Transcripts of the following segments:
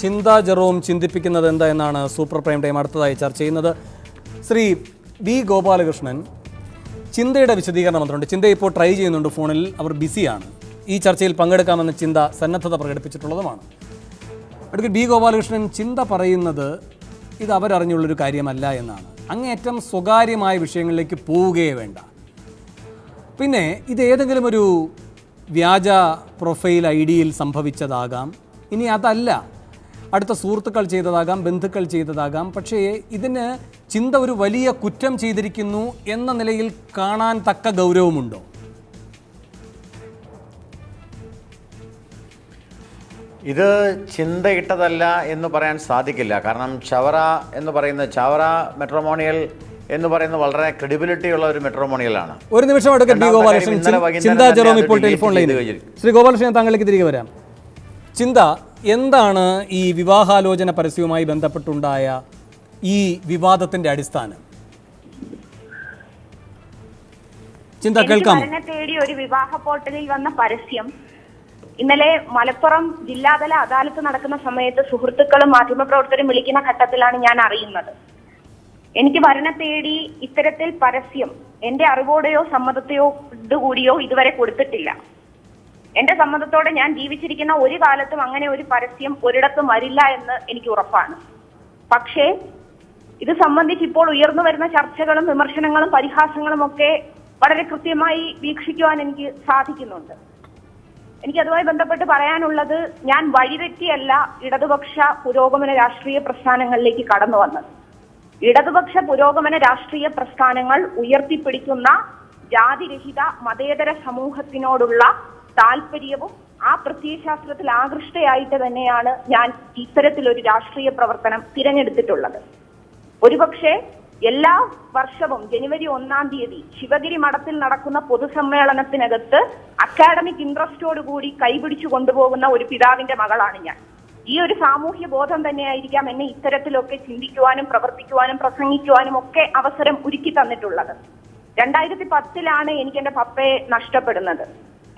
ചിന്ത ജെറോം ചിന്തിപ്പിക്കുന്നത് എന്താ എന്നാണ് സൂപ്പർ പ്രൈം ടൈം അടുത്തതായി ചർച്ച ചെയ്യുന്നത്. ശ്രീ ബി ഗോപാലകൃഷ്ണൻ ചിന്തയുടെ വിശദീകരണം വന്നിട്ടുണ്ട് ചിന്ത ഇപ്പോൾ ട്രൈ ചെയ്യുന്നുണ്ട് ഫോണിൽ. അവർ ബിസിയാണ്. ഈ ചർച്ചയിൽ പങ്കെടുക്കാമെന്ന ചിന്ത സന്നദ്ധത പ്രകടിപ്പിച്ചിട്ടുള്ളതുമാണ്. അടുത്ത് ബി ഗോപാലകൃഷ്ണൻ ചിന്ത പറയുന്നത് ഇത് അവരറിഞ്ഞുള്ളൊരു കാര്യമല്ല എന്നാണ്. അങ്ങേയറ്റം സ്വകാര്യമായ വിഷയങ്ങളിലേക്ക് പോവുകയേ വേണ്ട. പിന്നെ ഇത് ഏതെങ്കിലും ഒരു വ്യാജ പ്രൊഫൈൽ ഐ ഡിയിൽ സംഭവിച്ചതാകാം. ഇനി അതല്ല. അടുത്ത സുഹൃത്തുക്കൾ ചെയ്തതാകാം ബന്ധുക്കൾ ചെയ്തതാകാം. പക്ഷേ ഇതിന് ചിന്ത ഒരു വലിയ കുറ്റം ചെയ്തിരിക്കുന്നു എന്ന നിലയിൽ കാണാൻ തക്ക ഗൗരവമുണ്ടോ? ഇത് ചിന്തയിട്ടതല്ല എന്ന് പറയാൻ സാധിക്കില്ല. കാരണം ചവറ എന്ന് പറയുന്ന ചവറ മെട്രോമോണിയൽ എന്ന് പറയുന്നത് വളരെ ക്രെഡിബിലിറ്റി ഉള്ള ഒരു മെട്രോമോണിയലാണ് ഒരു നിമിഷം എടുക്കാം ചിന്താ ജെറോം ഇപ്പോൾ ടെലിഫോൺ ലൈനിൽ. ശ്രീ ഗോപാലകൃഷ്ണൻ താങ്കളിലേക്ക് തിരികെ വരാം. ചിന്ത എന്താണ് ഈ വിവാഹാലോചന പരസ്യവുമായി ബന്ധപ്പെട്ടുണ്ടായ ഈ വിവാദത്തിന്റെ അടിസ്ഥാനം? ചിന്ത കേൾക്കാം തേടി ഒരു വിവാഹ പോർട്ടലിൽ വന്ന പരസ്യം ഇന്നലെ മലപ്പുറം ജില്ലാതല അദാലത്ത് നടക്കുന്ന സമയത്ത് സുഹൃത്തുക്കളും മാധ്യമപ്രവർത്തകരും വിളിക്കുന്ന ഘട്ടത്തിലാണ് ഞാൻ അറിയുന്നത്. എനിക്ക് വരണ തേടി ഇത്തരത്തിൽ പരസ്യം എന്റെ അറിവോടെയോ സമ്മതത്തെയോ കൂടിയോ ഇതുവരെ കൊടുത്തിട്ടില്ല. എന്റെ സമ്മതത്തോടെ ഞാൻ ജീവിച്ചിരിക്കുന്ന ഒരു കാലത്തും അങ്ങനെ ഒരു പരസ്യം ഒരിടത്തും വരില്ല എന്ന് എനിക്ക് ഉറപ്പാണ്. പക്ഷേ ഇത് സംബന്ധിച്ച് ഇപ്പോൾ ഉയർന്നു വരുന്ന ചർച്ചകളും വിമർശനങ്ങളും പരിഹാസങ്ങളും ഒക്കെ വളരെ കൃത്യമായി വീക്ഷിക്കുവാൻ എനിക്ക് സാധിക്കുന്നുണ്ട്. എനിക്ക് അതുമായി ബന്ധപ്പെട്ട് പറയാനുള്ളത് ഞാൻ വഴിതെറ്റിയല്ല ഇടതുപക്ഷ പുരോഗമന രാഷ്ട്രീയ പ്രസ്ഥാനങ്ങളിലേക്ക് കടന്നു വന്നത്. ഇടതുപക്ഷ പുരോഗമന രാഷ്ട്രീയ പ്രസ്ഥാനങ്ങൾ ഉയർത്തിപ്പിടിക്കുന്ന ജാതിരഹിത മതേതര സമൂഹത്തിനോടുള്ള താല്പര്യവും ആ പ്രത്യയശാസ്ത്രത്തിൽ ആകൃഷ്ടയായിട്ട് തന്നെയാണ് ഞാൻ ഇത്തരത്തിലൊരു രാഷ്ട്രീയ പ്രവർത്തനം തിരഞ്ഞെടുത്തിട്ടുള്ളത്. ഒരുപക്ഷെ എല്ലാ വർഷവും ജനുവരി ഒന്നാം തീയതി ശിവഗിരി മഠത്തിൽ നടക്കുന്ന പൊതുസമ്മേളനത്തിനകത്ത് അക്കാഡമിക് ഇൻട്രസ്റ്റോട് കൂടി കൈപിടിച്ചു കൊണ്ടുപോകുന്ന ഒരു പിതാവിന്റെ മകളാണ് ഞാൻ. ഈ ഒരു സാമൂഹ്യ ബോധം തന്നെയായിരിക്കാം എന്നെ ഇത്തരത്തിലൊക്കെ ചിന്തിക്കുവാനും പ്രവർത്തിക്കുവാനും പ്രസംഗിക്കുവാനും ഒക്കെ അവസരം ഒരുക്കി തന്നിട്ടുള്ളത്. രണ്ടായിരത്തി പത്തിലാണ് എനിക്ക് എന്റെ പപ്പയെ നഷ്ടപ്പെടുന്നത്.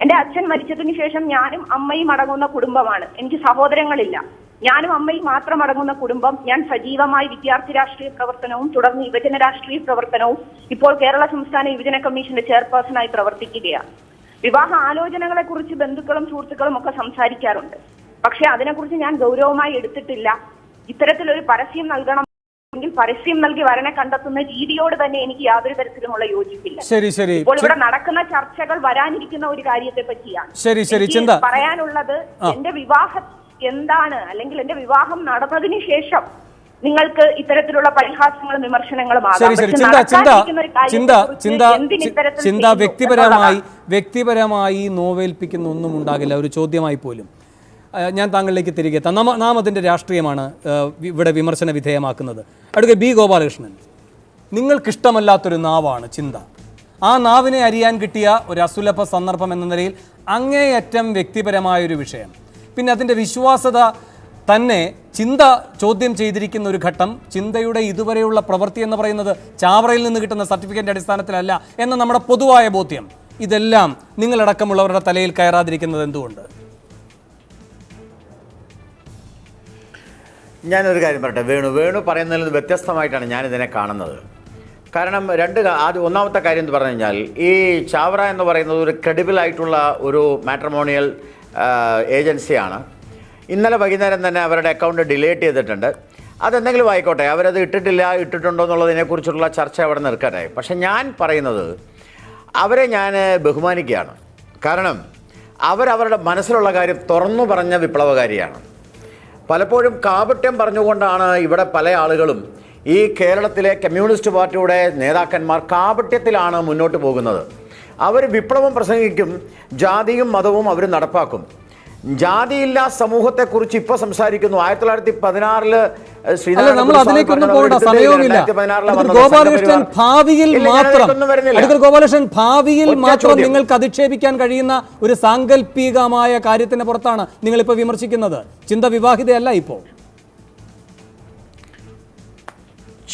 എന്റെ അച്ഛൻ മരിച്ചതിന് ശേഷം ഞാനും അമ്മയും അടങ്ങുന്ന കുടുംബമാണ്. എനിക്ക് സഹോദരങ്ങളില്ല. ഞാനും അമ്മയും മാത്രം അടങ്ങുന്ന കുടുംബം ഞാൻ സജീവമായി വിദ്യാർത്ഥി രാഷ്ട്രീയ പ്രവർത്തനവും തുടർന്ന് യുവജന രാഷ്ട്രീയ പ്രവർത്തനവും ഇപ്പോൾ കേരള സംസ്ഥാന യുവജന കമ്മീഷന്റെ ചെയർപേഴ്സണായി പ്രവർത്തിക്കുകയാണ്. വിവാഹ ആലോചനകളെ കുറിച്ച് ബന്ധുക്കളും സുഹൃത്തുക്കളും ഒക്കെ സംസാരിക്കാറുണ്ട്. പക്ഷെ അതിനെക്കുറിച്ച് ഞാൻ ഗൗരവമായി എടുത്തിട്ടില്ല. ഇത്തരത്തിലൊരു പരസ്യം നൽകണം എങ്കിൽ പരസ്യം നൽകി വരനെ കണ്ടെത്തുന്ന രീതിയോട് തന്നെ എനിക്ക് യാതൊരു തരത്തിലുമുള്ള യോജിപ്പില്ല. ശരി ശരി. ഇപ്പോൾ ഇവിടെ നടക്കുന്ന ചർച്ചകൾ വരാനിരിക്കുന്ന ഒരു കാര്യത്തെ പറ്റിയാണ് ശരി, ശരി, പറയാനുള്ളത് എന്റെ വിവാഹം എന്താണ് അല്ലെങ്കിൽ എന്റെ വിവാഹം നടന്നതിന് ശേഷം നിങ്ങൾക്ക് ഇത്തരത്തിലുള്ള പരിഹാസങ്ങളും വിമർശനങ്ങളും. ശരി ശരി. ചിന്ത ചിന്ത ചിന്ത ചിന്ത വ്യക്തിപരമായി വ്യക്തിപരമായി നോവേൽപ്പിക്കുന്ന ഒന്നും ഉണ്ടാകില്ല. ഒരു ചോദ്യമായി പോലും. ഞാൻ താങ്കളിലേക്ക് തിരികെ എത്താം. നാം നാം അതിന്റെ രാഷ്ട്രീയമാണ് ഇവിടെ വിമർശന വിധേയമാക്കുന്നത്. അടുക്കെ ബി ഗോപാലകൃഷ്ണൻ. നിങ്ങൾക്കിഷ്ടമല്ലാത്തൊരു നാവാണ് ചിന്ത. ആ നാവിനെ അറിയാൻ കിട്ടിയ ഒരു അസുലഭ സന്ദർഭം എന്ന നിലയിൽ അങ്ങേയറ്റം വ്യക്തിപരമായൊരു വിഷയം. പിന്നെ അതിന്റെ വിശ്വാസത തന്നെ ചിന്ത ചോദ്യം ചെയ്തിരിക്കുന്ന ഒരു ഘട്ടം. ചിന്തയുടെ ഇതുവരെയുള്ള പ്രവൃത്തി എന്ന് പറയുന്നത് ചാവറയിൽ നിന്ന് കിട്ടുന്ന സർട്ടിഫിക്കറ്റ് അടിസ്ഥാനത്തിലല്ല എന്ന നമ്മുടെ പൊതുവായ ബോധ്യം. ഇതെല്ലാം നിങ്ങളടക്കമുള്ളവരുടെ തലയിൽ കയറാതിരിക്കുന്നത് എന്തുകൊണ്ട്? ഞാനൊരു കാര്യം പറയട്ടെ വേണു. വേണു പറയുന്നതിൽ നിന്ന് വ്യത്യസ്തമായിട്ടാണ് ഞാനിതിനെ കാണുന്നത്. കാരണം രണ്ട് ആദ്യം ഒന്നാമത്തെ കാര്യം എന്ന് പറഞ്ഞു കഴിഞ്ഞാൽ ഈ ചാവറ എന്ന് പറയുന്നത് ഒരു ക്രെഡിബിൾ ആയിട്ടുള്ള ഒരു മാട്രിമോണിയൽ ഏജൻസിയാണ്. ഇന്നലെ വൈകുന്നേരം തന്നെ അവരുടെ അക്കൗണ്ട് ഡിലേറ്റ് ചെയ്തിട്ടുണ്ട്. അതെന്തെങ്കിലും ആയിക്കോട്ടെ അവരത് ഇട്ടിട്ടില്ല ഇട്ടിട്ടുണ്ടോ എന്നുള്ളതിനെക്കുറിച്ചുള്ള ചർച്ച അവിടെ നിൽക്കട്ടെ പക്ഷെ ഞാൻ പറയുന്നത് അവരെ ഞാൻ ബഹുമാനിക്കുകയാണ്. കാരണം അവരവരുടെ മനസ്സിലുള്ള കാര്യം തുറന്നു പറഞ്ഞ വിപ്ലവകാരിയാണ്. പലപ്പോഴും കാപട്യം പറഞ്ഞുകൊണ്ടാണ് ഇവിടെ പല ആളുകളും ഈ കേരളത്തിലെ കമ്മ്യൂണിസ്റ്റ് പാർട്ടിയുടെ നേതാക്കന്മാർ കാപട്യത്തിലാണ് മുന്നോട്ട് പോകുന്നത്. അവർ വിപ്ലവം പ്രസംഗിക്കും ജാതിയും മതവും അവർ നടപ്പാക്കും. ജാതിയില്ലാ സമൂഹത്തെക്കുറിച്ച് ഇപ്പൊ സംസാരിക്കുന്നു. ആയിരത്തി തൊള്ളായിരത്തി പതിനാറിൽ നമ്മൾ അതിലേക്കൊന്നും പോകേണ്ട സമയവുമില്ല. ഗോപാലകൃഷ്ണൻ ഭാവിയിൽ മാത്രം അടുക്കൽ ഗോപാലകൃഷ്ണൻ ഭാവിയിൽ മാത്രം നിങ്ങൾക്ക് അധിക്ഷേപിക്കാൻ കഴിയുന്ന ഒരു സാങ്കല്പികമായ കാര്യത്തിന് പുറത്താണ് നിങ്ങൾ ഇപ്പോൾ വിമർശിക്കുന്നത്. ചിന്ത വിവാഹിതയല്ല ഇപ്പോൾ.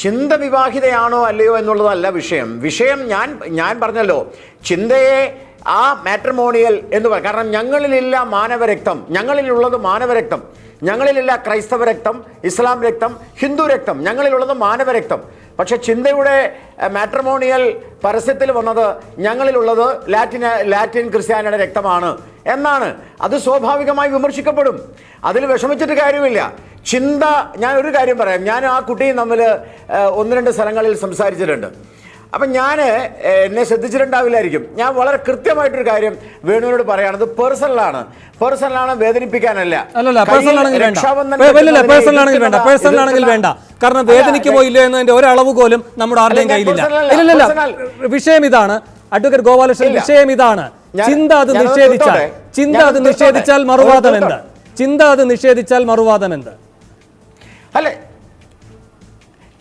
ചിന്ത വിവാഹിതയാണോ അല്ലയോ എന്നുള്ളതല്ല വിഷയം. വിഷയം ഞാൻ ഞാൻ പറഞ്ഞല്ലോ ചിന്തയെ ആ മാട്രിമോണിയൽ എന്ന് പറയും കാരണം ഞങ്ങളിലില്ല മാനവരക്തം ഞങ്ങളിലുള്ളത് മാനവരക്തം ഞങ്ങളിലില്ല ക്രൈസ്തവ രക്തം ഇസ്ലാം രക്തം ഹിന്ദു രക്തം ഞങ്ങളിലുള്ളത് മാനവരക്തം. പക്ഷെ ചിന്തയുടെ മാട്രിമോണിയൽ പരസ്യത്തിൽ വന്നത് ഞങ്ങളിലുള്ളത് ലാറ്റിൻ ലാറ്റിൻ ക്രിസ്ത്യാനിയുടെ രക്തമാണ് എന്നാണ്. അത് സ്വാഭാവികമായി വിമർശിക്കപ്പെടും. അതിൽ വിഷമിച്ചിട്ട് കാര്യമില്ല. ചിന്ത ഞാൻ ഒരു കാര്യം പറയാം. ഞാൻ ആ കുട്ടിയും തമ്മിൽ ഒന്ന് രണ്ട് സ്ഥലങ്ങളിൽ സംസാരിച്ചിട്ടുണ്ട്. അപ്പം ഞാൻ എന്നെ ശ്രദ്ധിച്ചിട്ടുണ്ടാവില്ലായിരിക്കും. ഞാൻ വളരെ കൃത്യമായിട്ടൊരു കാര്യം വേണുവിനോട് പറയുകയാണത് പേഴ്സണലാണ്. പേഴ്സണലാണ് വേദനിപ്പിക്കാനല്ല. കയ്യിൽ വേണ്ട. കാരണം വേദനിക്കുമോ ഇല്ലയോ എന്നതിന്റെ ഒരളവ് പോലും നമ്മുടെ ആരുടെയും കയ്യിലില്ല. വിഷയം ഇതാണ്. അഡ്വക്കേറ്റ് ഗോപാലകൃഷ്ണൻ വിഷയം ഇതാണ്. ചിന്ത അത് നിഷേധിച്ചാൽ. ചിന്ത അത് നിഷേധിച്ചാൽ മറുവാദം എന്ത്? ചിന്ത അത് നിഷേധിച്ചാൽ മറുവാദം എന്ത്? അല്ലെ?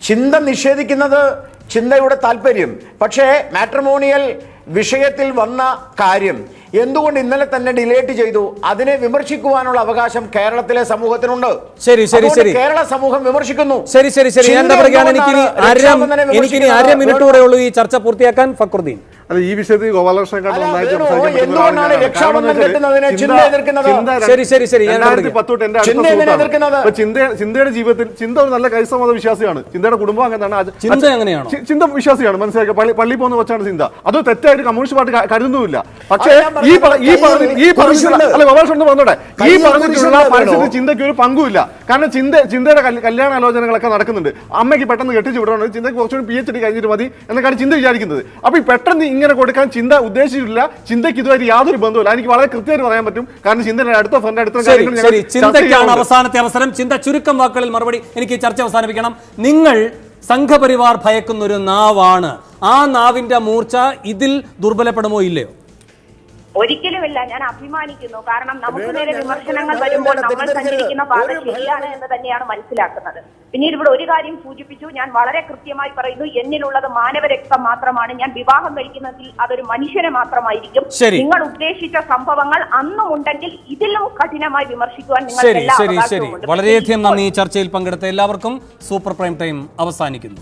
ചിന്ത നിഷേധിക്കുന്നത് ചിന്തയുടെ താല്പര്യം. പക്ഷേ മാട്രിമോണിയൽ വിഷയത്തിൽ വന്ന കാര്യം എന്തുകൊണ്ട് ഇന്നലെ തന്നെ ഡിലേറ്റ് ചെയ്തു? അതിനെ വിമർശിക്കുവാനുള്ള അവകാശം കേരളത്തിലെ സമൂഹത്തിനുണ്ട്. ശരി, ശരി, ശരി. കേരള സമൂഹം വിമർശിക്കുന്നു. ശരി ശരി ശരി. ഞാൻ എന്താ ചിന്ത പറയുകയാണ് എനിക്കിനി എന്തുകൊണ്ടാണ് അര എനിക്കിനി അര മിനിറ്റ് കൂടെ ഉള്ളൂ ഈ ചർച്ച പൂർത്തിയാക്കാൻ. ഫക്രുദ്ദീൻ. അല്ല ഈ വിഷയത്തിൽ ശരി, ശരി, ശരി, ചിന്തയുടെ ജീവിതത്തിൽ ചിന്ത ഒരു നല്ല ക്രൈസ്തവ മത വിശ്വാസിയാണ് ചിന്തയുടെ കുടുംബം അങ്ങനെയാണ്. ചിന്ത എങ്ങനെയാണ്? ചിന്ത വിശ്വാസിയാണ് മനസ്സിലാക്കുക പള്ളി പള്ളി പോകുന്ന കൊച്ചാണ് ചിന്ത. അത് തെറ്റായിട്ട് കമ്മ്യൂണിസ്റ്റ് പാർട്ടി കരുതുന്നില്ല കരുതുന്നുമില്ല. പക്ഷേ ഈ ഈ ഈ. അല്ല ഗോപാലകൃഷ്ണൻ പറഞ്ഞോട്ടെ ഈ പറഞ്ഞിട്ടുള്ള കുരിശുണ്ട് ചിന്തയ്ക്ക് ഒരു പങ്കുമില്ല. കാരണം ചിന്ത ചിന്തയുടെ കല്യ- കല്യാണ ആലോചനകളൊക്കെ നടക്കുന്നുണ്ട്. അമ്മയ്ക്ക് പെട്ടെന്ന് കെട്ടിച്ചു വിടണം? ചിന്തയ്ക്ക് കുറച്ചുകൂടി പി എച്ച് ഡി കഴിഞ്ഞിട്ട് മതി എന്നൊക്കെയാണ് ചിന്ത വിചാരിക്കുന്നത്. അപ്പൊ ഈ പെട്ടെന്ന് ഇങ്ങനെ കൊടുക്കാൻ ചിന്ത ഉദ്ദേശിച്ചിട്ടില്ല. ചിന്തയ്ക്ക് ഇതുവരെ യാതൊരു ബന്ധവുമില്ല. എനിക്ക് വളരെ കൃത്യമായിട്ട് പറയാൻ പറ്റും. കാരണം ചിന്തയുടെ അടുത്ത ഫ്രണ്ട് അടുത്ത കാര്യങ്ങൾ ശരി. ചിന്തയ്ക്കാണ്. അവസാനത്തെ അവസരം. ചിന്ത ചുരുക്കം വാക്കുകളിൽ മറുപടി എനിക്ക് ചർച്ച അവസാനിപ്പിക്കണം. നിങ്ങൾ സംഘപരിവാർ ഭയക്കുന്ന ഒരു നാവാണ്. ആ നാവിന്റെ മൂർച്ച ഇതിൽ ദുർബലപ്പെടുമോ ഇല്ലയോ? ഒരിക്കലുമില്ല. ഞാൻ അഭിമാനിക്കുന്നു. കാരണം നമുക്ക് നേരെ വിമർശനങ്ങൾ വരുമ്പോൾ നമ്മൾ സഞ്ചരിക്കുന്ന പാത ശരിയാണ് എന്ന് തന്നെയാണ് മനസ്സിലാക്കുന്നത്. പിന്നീട് ഇവിടെ ഒരു കാര്യം സൂചിപ്പിച്ചു. ഞാൻ വളരെ കൃത്യമായി പറയുന്നു. എന്നിലുള്ളത് മാനവരക്തം മാത്രമാണ്. ഞാൻ വിവാഹം കഴിക്കുന്നതിൽ അതൊരു മനുഷ്യനെ മാത്രമായിരിക്കും. നിങ്ങൾ ഉദ്ദേശിച്ച സംഭവങ്ങൾ അന്നും ഉണ്ടെങ്കിൽ ഇതിലും കഠിനമായി വിമർശിക്കുവാൻ നിങ്ങൾ ശരി ശരി വളരെയധികം നന്ദി ഈ ചർച്ചയിൽ പങ്കെടുത്ത എല്ലാവർക്കും സൂപ്പർ പ്രൈം ടൈം അവസാനിക്കുന്നു.